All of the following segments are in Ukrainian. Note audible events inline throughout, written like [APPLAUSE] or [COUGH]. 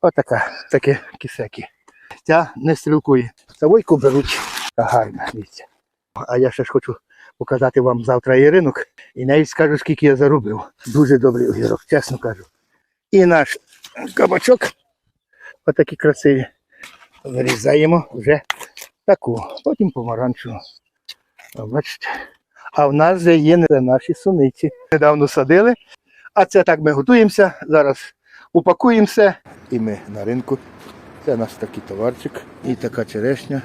Отака, таке кисеки. Ця не стрілкує. Савойку беруть. Та гарна, дивіться. А я ще ж хочу показати вам завтра і ринок. І навіть скажу, скільки я заробив. Дуже добрий огірок, чесно кажу. І наш кабачок. Отакі красиві. Вирізаємо вже таку, потім помаранчеву. Бачите. А в нас вже є наші суниці. Недавно садили. А це так ми готуємося. Зараз упакуємо все. І ми на ринку. Це наш такий товарчик. І така черешня,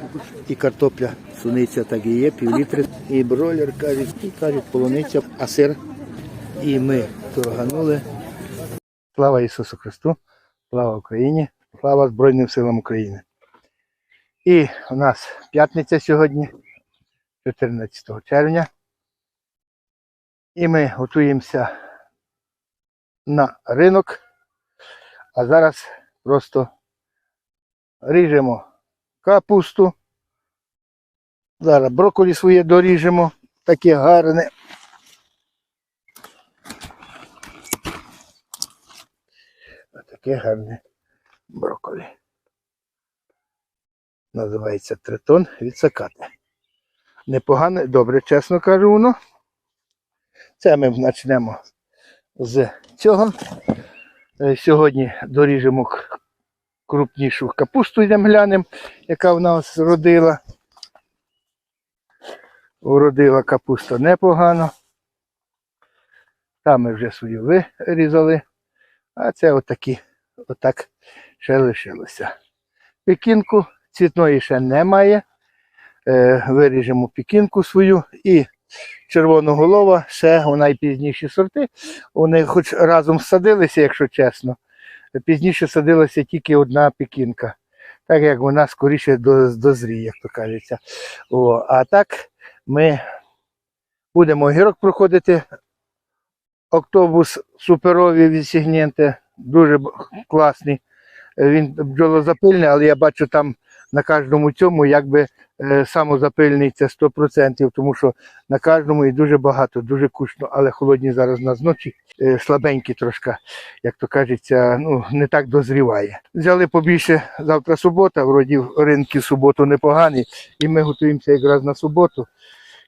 і картопля. Суниця так і є, півлітри. І бройлер кажуть, і кажуть, полуниця, а сир. І ми торганули. Слава Ісусу Христу! Слава Україні! Слава Збройним силам України! І у нас п'ятниця сьогодні, 14 червня. І ми готуємося на ринок. А зараз просто ріжемо капусту. Зараз брокколі своє доріжемо. Таке гарне. Таке гарне брокколі. Називається тритон від сакати. Непогане, добре, чесно кажу воно. Це ми почнемо з цього. Е, Сьогодні доріжемо крупнішу капусту йдемо яка в нас родила. Уродила капуста непогано. Там ми вже свою вирізали. А це отакі, отак ще лишилося. Пекінку цвітної ще немає. Е, виріжемо пекінку свою і червоноголова, ще у найпізніші сорти. Вони хоч разом садилися, якщо чесно. Пізніше садилася тільки одна пекінка. Так як вона скоріше до- дозріє, як то кажеться. О, а так ми будемо огірок проходити. Октобус суперові від Сігнєнте, дуже класний. Він бджолозапильний, але я бачу там на кожному цьому якби е, самозапильний це 100%, тому що на кожному і дуже багато, дуже кучно, але холодні зараз на ночі, е, слабенькі трошки, як то кажеться, ну не так дозріває. Взяли побільше завтра субота, вроді ринки суботу непогані, і ми готуємося якраз на суботу.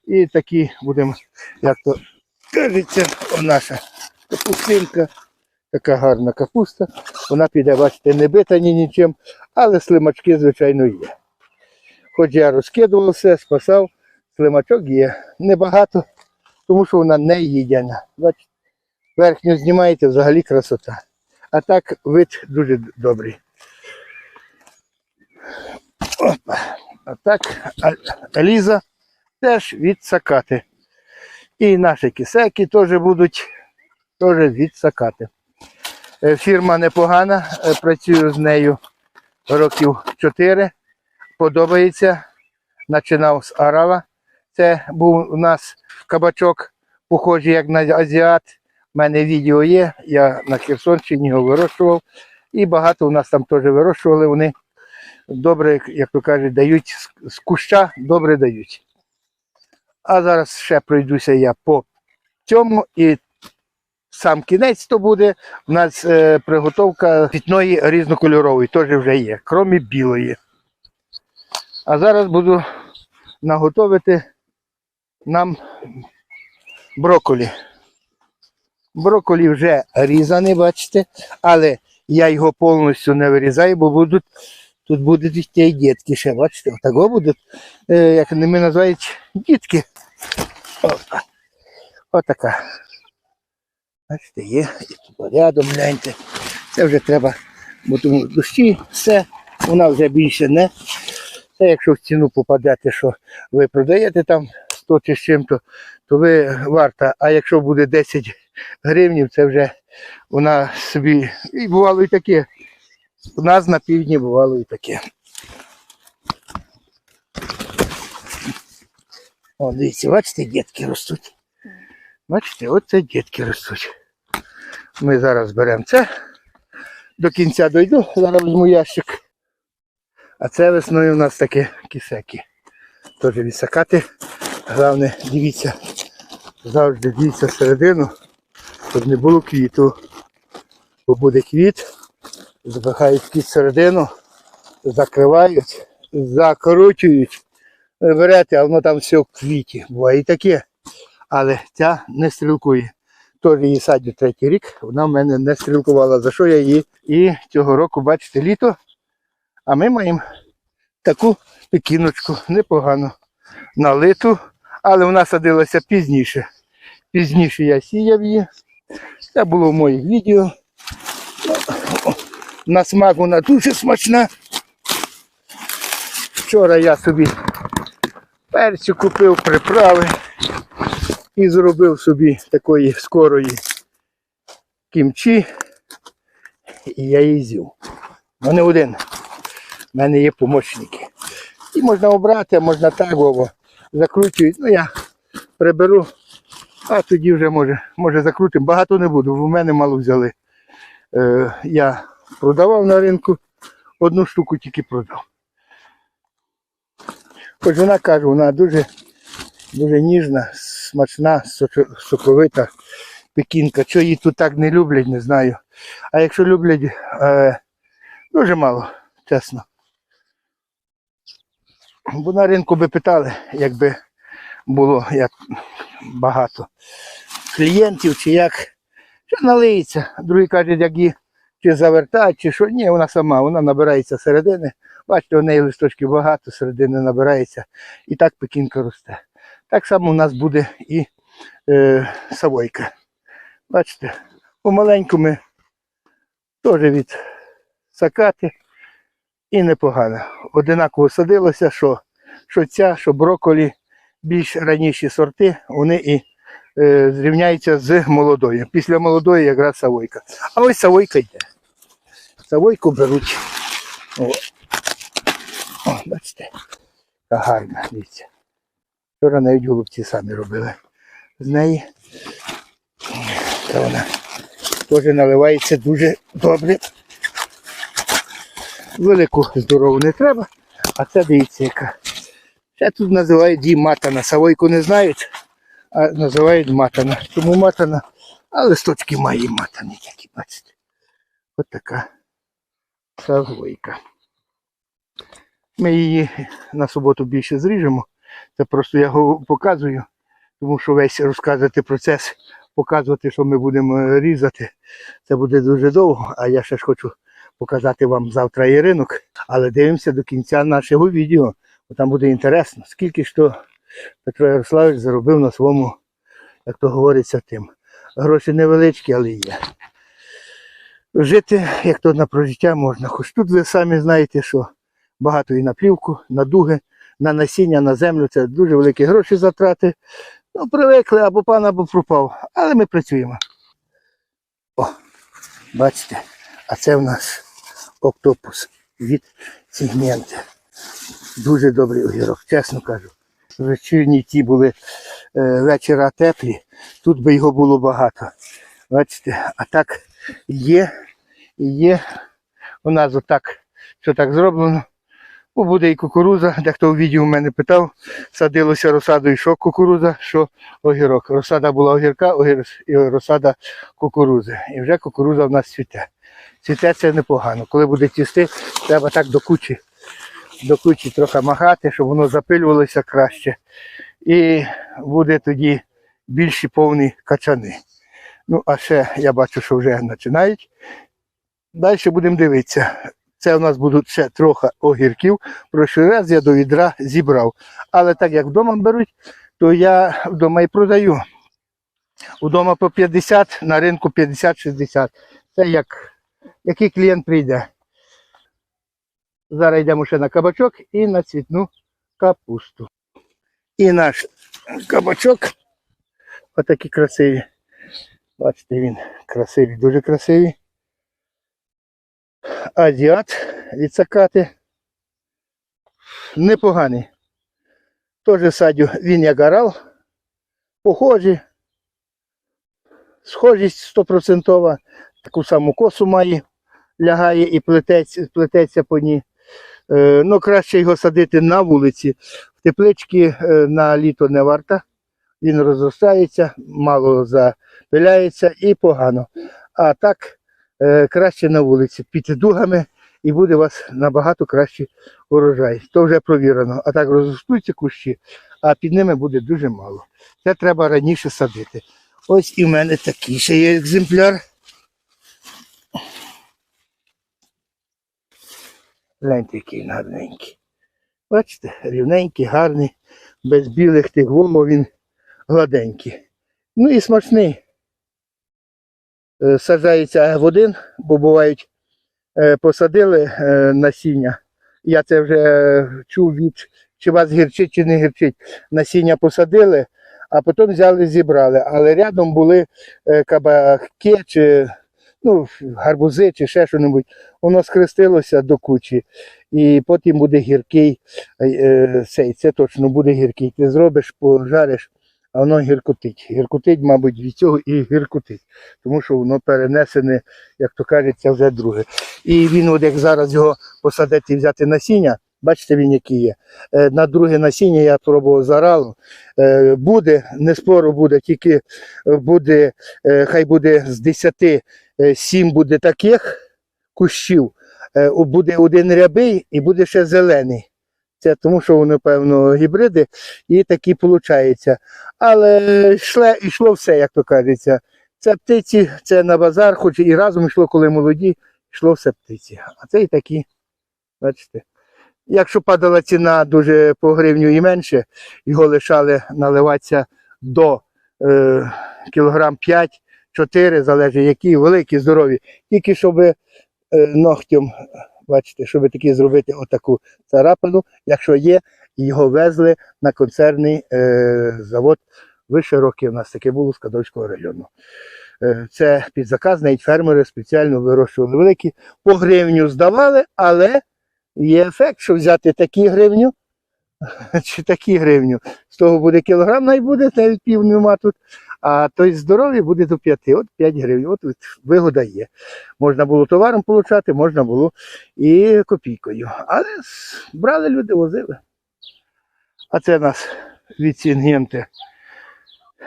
І такі будемо, як то кажеться, наша капустинка. Така гарна капуста. Вона піде, бачите, не бита ні нічим, але слимачки, звичайно, є. Хоч я розкидував все, спасав, слимачок є. Небагато, тому що вона не їдяна. Бачите, верхню знімаєте, взагалі красота. А так вид дуже добрий. Опа. А так Аліза теж від сакати. І наші кисеки теж будуть теж від сакати. Е, Фірма непогана, е, працюю з нею років 4. Подобається. Починав з Арава. Це був у нас кабачок, похожий як на азіат. У мене відео є. Я на Херсонщині його вирощував. І багато у нас там теж вирощували. Вони добре, як то кажуть, дають з куща, добре дають. А зараз ще пройдуся я по цьому і сам кінець то буде. У нас е, приготовка пітної різнокольорової теж вже є, крім білої. А зараз буду наготовити нам брокколі. Брокколі вже різаний, бачите, але я його повністю не вирізаю, бо будуть, тут будуть ті дітки ще, бачите, отако будуть, е, як ними називають, дітки. Отака. Бачите, є, і тут рядом гляньте. Це вже треба, бо тому дощі, все, вона вже більше не. Це якщо в ціну попадете, що ви продаєте там 100 чи з чим-то, то ви варта. А якщо буде 10 гривнів, це вже вона собі. І бувало і таке. У нас на півдні бувало і таке. О, дивіться, бачите, дітки ростуть. Бачите, оце дітки ростуть. Ми зараз беремо це. До кінця дойду, зараз візьму ящик. А це весною у нас таке кисеки. Теж відсакати. Головне, дивіться, завжди дивіться всередину, щоб не було квіту. Бо буде квіт, запихають під середину, закривають, закручують. Берете, а воно там все в квіті. Буває і таке. Але ця не стрілкує. Тож її садю третій рік, вона в мене не стрілкувала, за що я її. І цього року, бачите, літо. А ми маємо таку пекіночку, непогано налиту, але вона садилася пізніше. Пізніше я сіяв її. Це було в моїх відео. На смак вона дуже смачна. Вчора я собі перцю купив приправи і зробив собі такої скорої кімчі. І я її з'їв. Не один. У мене є помічники. І можна обрати, а можна так Вова. Закручують. Ну я приберу, а тоді вже може, може закрутимо. Багато не буду, бо в мене мало взяли. Е, я продавав на ринку, одну штуку тільки продав. Хоч вона каже, вона дуже, дуже ніжна, смачна, соковита пекінка. Чого її тут так не люблять, не знаю. А якщо люблять, е, дуже мало, чесно. Бо на ринку би питали, якби було як багато клієнтів, чи як. Що налиється. Другі кажуть, як її чи завертати, чи що. Ні, вона сама, вона набирається середини. Бачите, у неї листочків багато, середини набирається. І так пекінка росте. Так само у нас буде і е, савойка. Бачите, помаленьку ми теж від сакати і непогано. Одинаково садилося, що, що ця, що броколі, більш раніші сорти, вони і е, зрівняються з молодою. Після молодої якраз савойка. А ось савойка йде. Савойку беруть. О, О бачите, гарна, дивіться. Вчора навіть голубці самі робили. З неї та вона теж наливається дуже добре. Велику здорову не треба, а це дивіться яка. Ще тут називають її матана. Савойку не знають, а називають матана. Чому матана? А листочки має матані, які бачите. От така савойка. Ми її на суботу більше зріжемо. Це просто я його показую, тому що весь розказувати процес, показувати, що ми будемо різати, це буде дуже довго, а я ще ж хочу показати вам завтра і ринок. Але дивимося до кінця нашого відео, бо там буде інтересно, скільки ж то Петро Ярославович заробив на своєму, як то говориться, тим. Гроші невеличкі, але є. Жити, як то на прожиття можна. Хоч тут ви самі знаєте, що багато і на плівку, на дуги, на насіння, на землю. Це дуже великі гроші затрати. Ну, привикли або пан, або пропав. Але ми працюємо. О, бачите, а це в нас октопус від сегменти. Дуже добрий огірок, чесно кажу. Вечірні ті були е, вечора теплі, тут би його було багато. Бачите, а так є, є. У нас отак, що так зроблено. Ну, буде і кукуруза. Дехто у відео в мене питав, садилося розсадою, що кукуруза, що огірок. Розсада була огірка, огір... і розсада кукурузи. І вже кукуруза в нас цвіте. Цвіте це непогано. Коли буде цвісти, треба так до кучі, до кучі трохи махати, щоб воно запилювалося краще. І буде тоді більші повні качани. Ну, а ще я бачу, що вже починають. Далі будемо дивитися. Це у нас будуть ще трохи огірків. Прошлий раз я до відра зібрав. Але так як вдома беруть, то я вдома і продаю. Удома по 50, на ринку 50-60. Це як який клієнт прийде. Зараз йдемо ще на кабачок і на цвітну капусту. І наш кабачок. Отакі красиві. Бачите, він красивий, дуже красивий. Азіат від сакати. Непоганий. Теж садю він як орал. Похожі. Схожість стопроцентова. Таку саму косу має, лягає і плететься, плететься по ній. Е, ну, краще його садити на вулиці. В теплички е, на літо не варто. Він розростається, мало запиляється і погано. А так е, краще на вулиці, під дугами, і буде у вас набагато кращий урожай. То вже провірено. А так розростуться кущі, а під ними буде дуже мало. Це треба раніше садити. Ось і в мене такий ще є екземпляр. Гляньте, який він гарненький. Бачите, рівненький, гарний, без білих тих вомов він гладенький. Ну і смачний. Е, Саджається в один, бо бувають, е, посадили е, насіння. Я це вже чув від, чи вас гірчить, чи не гірчить. Насіння посадили, а потім взяли, зібрали. Але рядом були кабаки, чи ну, гарбузи, чи ще що-небудь. Воно скрестилося до кучі. І потім буде гіркий е, цей, це точно буде гіркий. Ти зробиш, пожариш, а воно гіркотить. Гіркотить, мабуть, від цього і гіркотить, тому що воно перенесене, як то кажеться, вже друге. І він, от як зараз його посадити і взяти насіння, бачите, він який є. Е, На друге насіння я пробував зарало. Е, Буде, не спору буде, тільки буде, е, хай буде з 10, 7 буде таких кущів, буде один рябий і буде ще зелений. Це тому, що вони, певно, гібриди, і такі виходить. Але йшло, йшло все, як то кажеться. Це птиці, це на базар, хоч і разом йшло, коли молоді, йшло все птиці. А це і такі, бачите. Якщо падала ціна дуже по гривню і менше, його лишали наливатися до е, кілограм 5-4, залежить які, великі, здорові. Тільки щоб е, ногтем, бачите, щоб такі зробити отаку царапину, якщо є, його везли на концерний е, завод вище років. У нас таке було з Кадовського району. Е, Це під заказ, навіть фермери спеціально вирощували великі, по гривню здавали, але є ефект, що взяти такі гривню, [LAUGHS] чи такі гривню. З того буде кілограм, навіть буде, навіть пів нема тут. А той здоровий буде до 5, от 5 гривень. От вигода є. Можна було товаром получати, можна було і копійкою. Але брали люди, возили. А це у нас від Сінгенти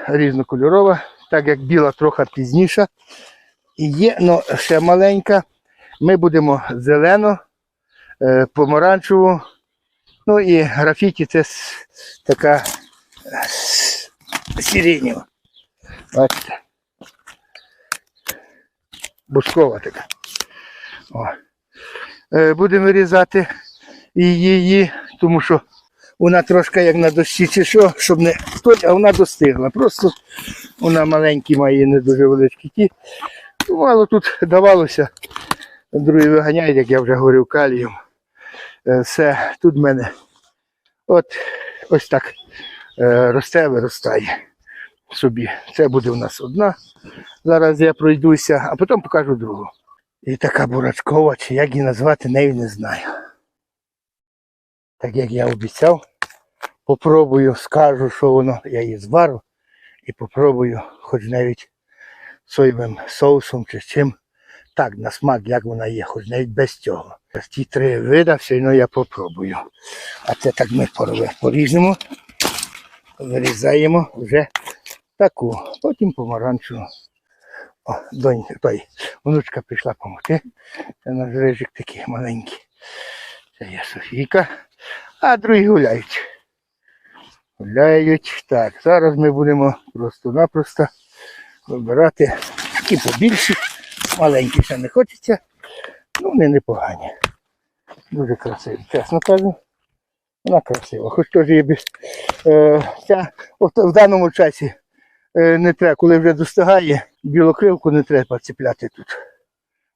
різнокольорова, так як біла трохи пізніша. Є, ну, ще маленька. Ми будемо зелено, помаранчеву. Ну і графіті це така е, с- сиренєва. Бачите. Бускова така. О. Е, Будемо вирізати її, тому що вона трошки як на дощі чи що, щоб не той, а вона достигла. Просто вона маленькі має не дуже великі ті. Мало тут давалося. Другі виганяють, як я вже говорив, калієм. Е, Все, тут в мене от ось так е, росте, виростає собі. Це буде у нас одна. Зараз я пройдуся, а потім покажу другу. І така бурачкова, чи як її назвати, нею не знаю. Так як я обіцяв, попробую, скажу, що воно, я її звару і попробую, хоч навіть соєвим соусом чи чим. Так, на смак, як вона є, хоч навіть без цього. Ті три вида, все одно я попробую. А це так ми поріжемо, вирізаємо вже таку, потім помаранчеву. О, донь, той, внучка прийшла допомогти. Це наш рижик такий маленький. Це є Софійка. А другі гуляють. Гуляють. Так, зараз ми будемо просто-напросто вибирати такі побільші. Маленькі ще не хочеться. Ну, вони непогані. Дуже красиві, чесно кажу. Вона красива. Хоч теж є е, ця, от в даному часі е, не треба, коли вже достигає, білокрилку не треба ціпляти тут.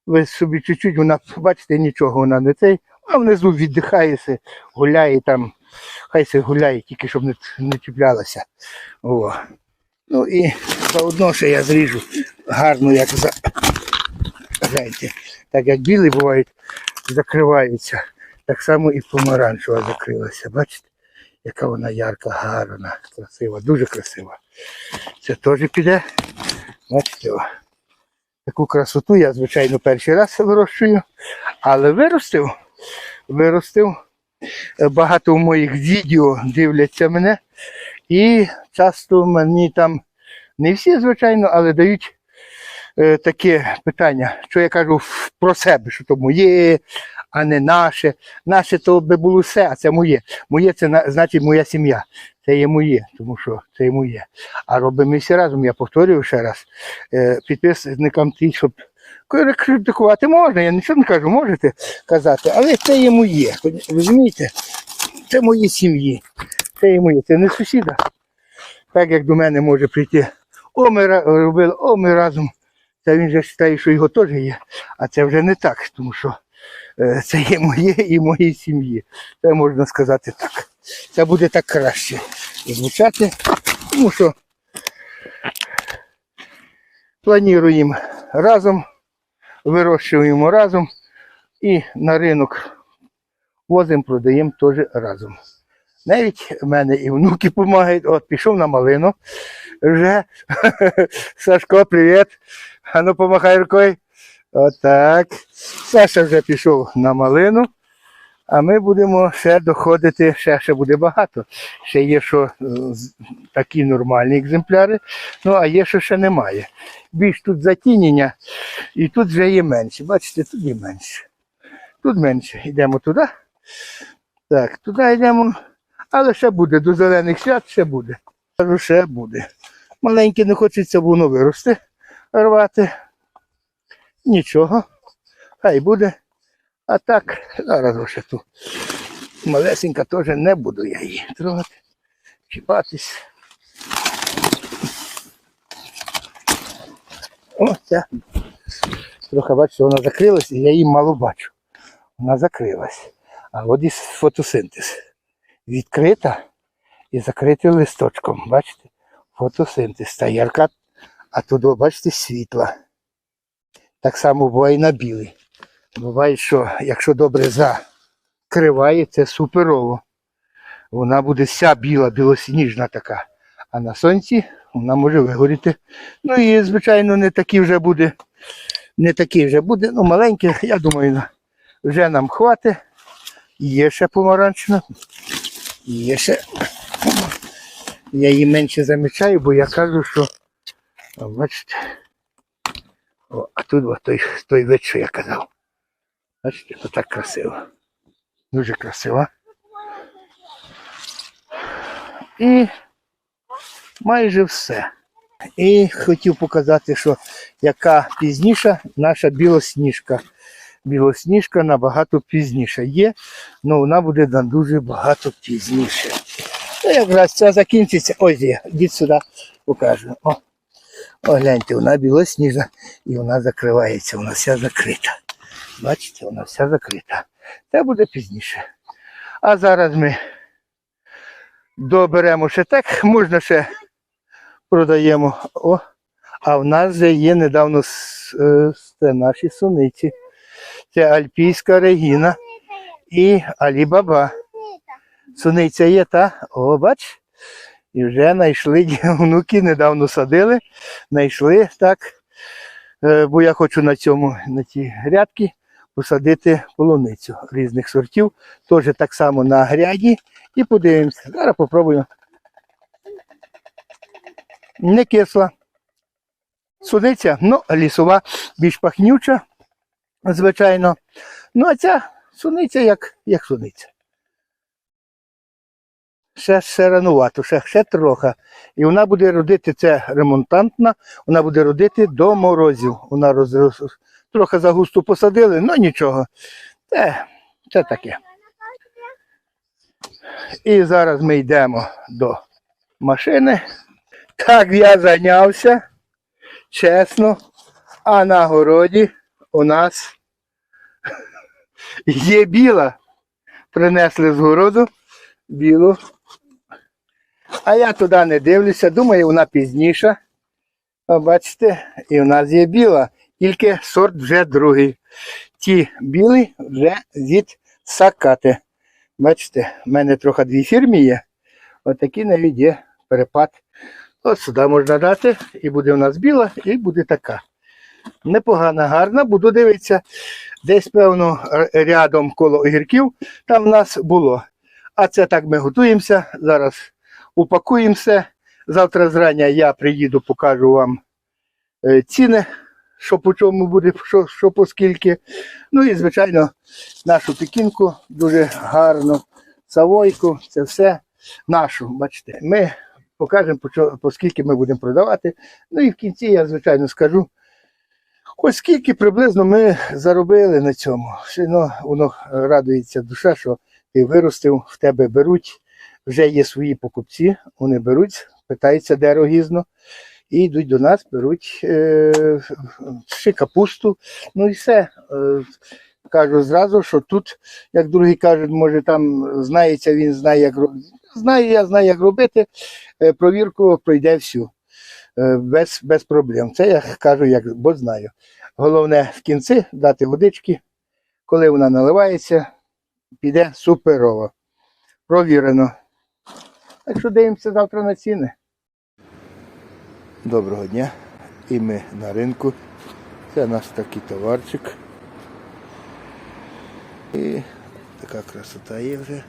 Ви собі чуть-чуть, вона, бачите, нічого вона не цей, а внизу віддихає, се, гуляє там, хай се гуляє, тільки щоб не, не чіплялася. О. Ну і заодно ще я зріжу гарно, як за. Гляньте, так як білі бувають, закриваються. Так само і помаранчева закрилася. Бачите, яка вона ярка, гарна, красива, дуже красива. Це теж піде. Бачите, таку красоту я, звичайно, перший раз вирощую, але виростив, виростив. Е, Багато моїх відео дивляться мене. І часто мені там не всі, звичайно, але дають таке питання, що я кажу про себе, що то моє, а не наше. Наше то би було все, а це моє. Моє це на- значить моя сім'я. Це є моє, тому що це є моє. А робимо всі разом, я повторюю ще раз, е, підписникам ті, щоб критикувати можна, я нічого не кажу, можете казати, але це є моє. Розумієте? Це моє сім'ї. Це є моє, це не сусіда. Так як до мене може прийти. О, ми робили, о, ми разом. Це він же вважає, що його теж є. А це вже не так, тому що е, це є моє і моєї сім'ї. Це можна сказати так. Це буде так краще звучати, тому що плануємо разом, вирощуємо разом і на ринок возимо, продаємо теж разом. Навіть в мене і внуки допомагають. От пішов на малину. Вже [LAUGHS] Сашко, привіт. А ну помахай рукою. Отак. Саша вже пішов на малину. А ми будемо ще доходити, ще, ще буде багато. Ще є, що е, такі нормальні екземпляри, ну а є, що ще немає. Більш тут затінення, і тут вже є менше. Бачите, тут є менше. Тут менше. Йдемо туди. Так, туди йдемо. Але ще буде, до зелених свят ще буде. Ще буде. Маленьке не хочеться, воно виросте, рвати. Нічого. Хай буде. А так, зараз ще ту малесенька теж не буду я її трогати, чіпатись. О, ця. Трохи бачите, вона закрилась, і я її мало бачу. Вона закрилась. А от і фотосинтез. Відкрита і закрита листочком. Бачите? Фотосинтез. Та ярка, а тут, о, бачите, світла. Так само буває на білий. Буває, що якщо добре закриває, це суперово. Вона буде вся біла, білосніжна така. А на сонці вона може вигоріти. Ну і, звичайно, не такий вже буде. Не такий вже буде. Ну, маленький, я думаю, вже нам хватить. Є ще помаранчина. Є ще. Я її менше замічаю, бо я кажу, що. О, бачите. О, а тут о, той, той вид, що я казав. Бачите, то так красиво. Дуже красиво. І майже все. І хотів показати, що яка пізніша наша білосніжка. Білосніжка набагато пізніше є, але вона буде на дуже багато пізніше. Ну, якраз це закінчиться. Ось є, йдіть сюди, покажу. О, о, гляньте, вона білосніжна і вона закривається, вона вся закрита. Бачите, вона вся закрита. Це буде пізніше. А зараз ми доберемо ще так, можна ще продаємо. О, а в нас вже є недавно е, це наші суниці. Це Альпійська Регіна і Алібаба. Суниця є, та? О, бач. І вже знайшли [LAUGHS] внуки, недавно садили, знайшли так. Е, Бо я хочу на цьому, на ті грядки посадити полуницю різних сортів. Теж так само на гряді. І подивимося. Зараз попробую. Не кисла. Суниця, ну, лісова, більш пахнюча, звичайно. Ну, а ця суниця як, як суниця. Ще, ще ранувато, ще, ще трохи. І вона буде родити, це ремонтантна, вона буде родити до морозів. Вона роз, трохи загусто посадили, ну нічого. Це, це таке. І зараз ми йдемо до машини. Так я зайнявся, чесно. А на городі у нас [LAUGHS] є біла. Принесли з городу білу. А я туди не дивлюся, думаю, вона пізніша. Бачите, і в нас є біла, тільки сорт вже другий. Ті білі вже від сакати. Бачите, в мене трохи дві фірми є. Отакий навіть є перепад. От сюди можна дати, і буде у нас біла, і буде така. Непогана, гарна, буду дивитися. Десь, певно, рядом коло огірків там в нас було. А це так ми готуємося. Зараз упакуємо все. Завтра зрання я приїду, покажу вам е, ціни що по чому буде, що, що по скільки. Ну і, звичайно, нашу пекінку дуже гарно, савойку, це все нашу. Бачите, ми покажемо, по, по скільки ми будемо продавати. Ну і в кінці я, звичайно, скажу. Ось скільки приблизно ми заробили на цьому. Все одно воно радується душа, що ти виростив, в тебе беруть, вже є свої покупці, вони беруть, питаються, де рогізно, і йдуть до нас, беруть е, ще капусту, ну і все. Е, кажу зразу, що тут, як другі кажуть, може там знається, він знає, як робити. Знаю, я знаю, як робити. Е, провірку пройде всю. Е, без, без проблем. Це я кажу, як, бо знаю. Головне в кінці дати водички. Коли вона наливається, піде суперово. Провірено. Так що дивимося завтра на ціни. Доброго дня. І ми на ринку. Це наш такий товарчик. І така красота є вже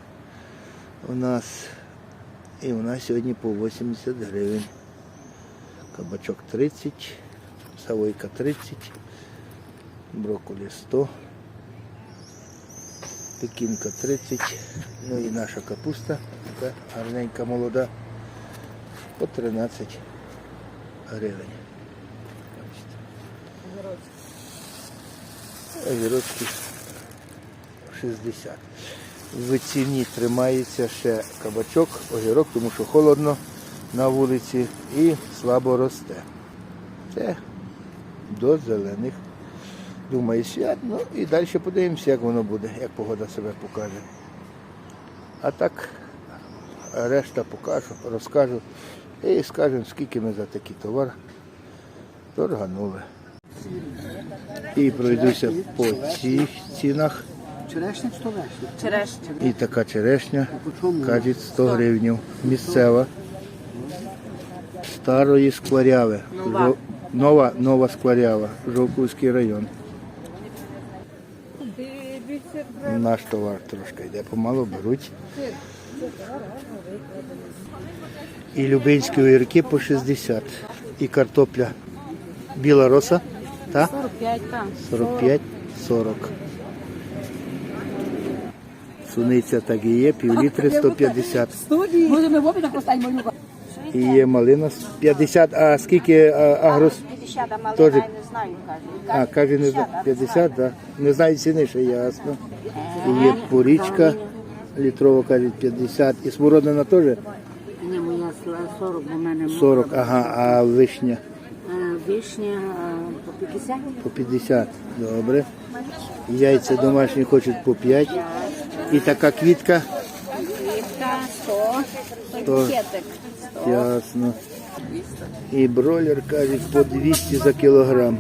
у нас. І у нас сьогодні по 80 гривень. Кабачок 30, савойка 30, брокколі 100, пекінка 30, ну і наша капуста, така гарненька молода, по 13 гривень. Огірочки 60. В ціні тримається ще кабачок, огірок, тому що холодно на вулиці і слабо росте. Це до зелених. Думаю, свят. Ну і далі подивимося, як воно буде, як погода себе покаже. А так, решта покажу, розкажу і скажемо, скільки ми за такий товар торганули. І пройдуся по цих цінах. Черешня 100 вишня. Черешня. І така черешня, кажуть, 100 гривень. Місцева. Старої скваряви. Нова. Нова, нова скварява. Жовківський район. Наш товар трошки йде, помалу беруть. І любинські огірки по 60. І картопля біла роса, та? 45 там. 45, 40. Суниця так і є, півлітри 150. Студії. Будемо в обідах поставимо. І є малина 50, а скільки агрос? 50, а малина Тоже- я не знаю, каже. А, каже, не знаю, 50, так. Не знаю ціни, ще ясно. І є порічка літрова, кажуть, 50. І смородина теж Ні, моя сла- 40, бо в мене 40, ага, а вишня Е, вишня е, по 50. по 50. Добре. Яйця домашні хочуть по 5. І така квітка. Квітка 100. То- Пакетик. Ясно. І бройлер, кажуть, по 200 за кілограм.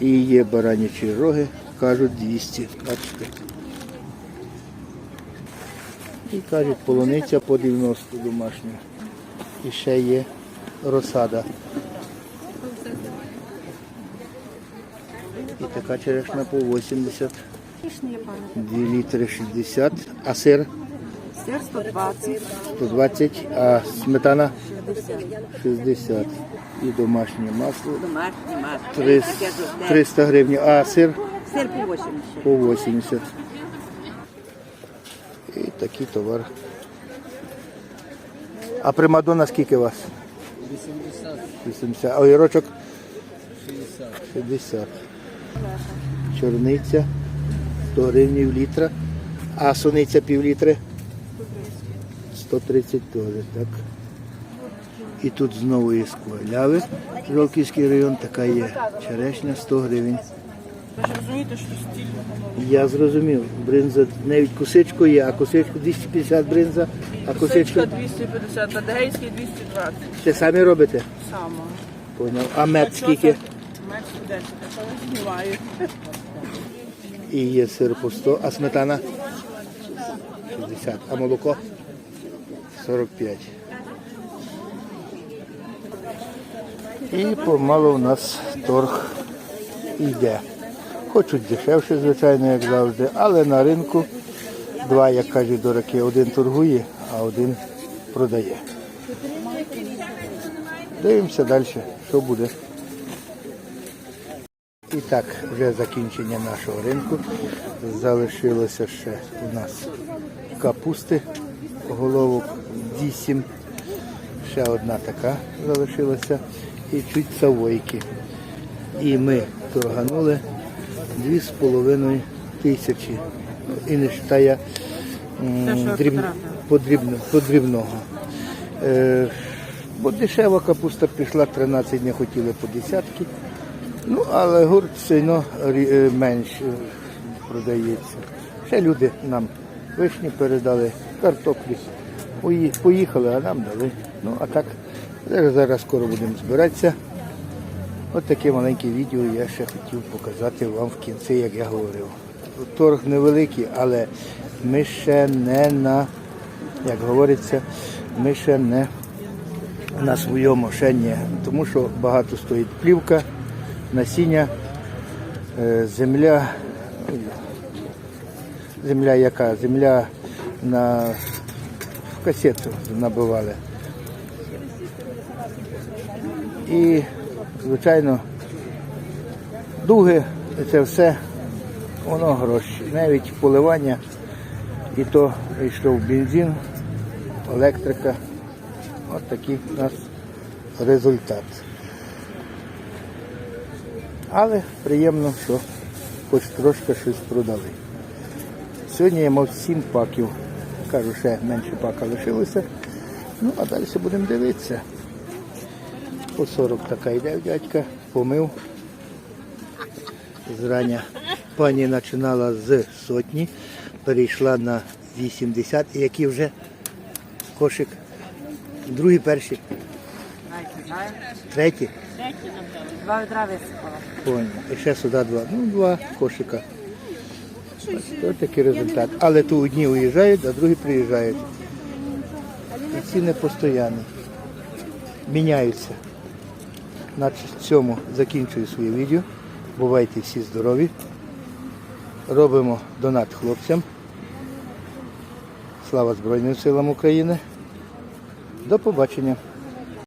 І є баранячі роги, кажуть 200. Бачите. І кажуть, полуниця по 90 домашня. І ще є розсада. І така черешня по 80. 2 літри 60. А сир? Сир 120. 120, а сметана 60. І домашнє масло Домашній масло. 300, 300 гривень, а сир Сир по 80. по 80. І такий товар. А примадонна скільки у вас? 80. 80. А огірочок? 60. 60. Чорниця 100 гривень літра. А суниця пів літри? 130 теж, так. І тут знову є скваляви. Жовківський район, така є черешня 100 гривень. Ви ж розумієте, що стільно? Я зрозумів. Бринза навіть кусичку є, а кусичку 250 бринза, а Кусочка 250, бадгейський 220. те самі робите? Само. Поняв. А мед скільки? Менше 10, а знімаю. І є сир по 100, а сметана? 60. А молоко? 45. І помалу у нас торг йде. Хочуть дешевше, звичайно, як завжди, але на ринку два, як кажуть дураки, один торгує, а один продає. Дивимося далі, що буде. І так, вже закінчення нашого ринку. Залишилося ще у нас капусти, головок 8. Ще одна така залишилася. І чуть савойки. І ми торганули 2,5 тисячі. Ну, І не вважає дріб... подрібно, подрібного. Е, бо дешева капуста пішла, 13 не хотіли по десятки. Ну, але гурт все одно е, менш е, продається. Ще люди нам вишні передали, картоплі. Пої- Поїхали, а нам дали. Ну, а так, зараз, зараз скоро будемо збиратися. От таке маленьке відео я ще хотів показати вам в кінці, як я говорив. Торг невеликий, але ми ще не на, як говориться, ми ще не на своєму ще ні. Тому що багато стоїть плівка, насіння, е, земля. Земля яка? Земля на касету набивали. І, звичайно, дуги, це все, воно гроші. Навіть поливання, і то йшов бензин, електрика. От такий у нас результат. Але приємно, що хоч трошки щось продали. Сьогодні я мав 7 паків. Кажу, ще менше пака лишилося. Ну, а далі будемо дивитися. По 40 така йде дядька, помив. Зрання пані починала з сотні, перейшла на 80, і який вже кошик. Другий, перший, третій. Два відра висипала. Понял. І ще сюди два. Ну, два кошика. Ось такий результат. Але то одні уїжджають, а другі приїжджають. І ціни постійні. Міняються. На цьому закінчую своє відео. Бувайте всі здорові. Робимо донат хлопцям. Слава Збройним силам України. До побачення.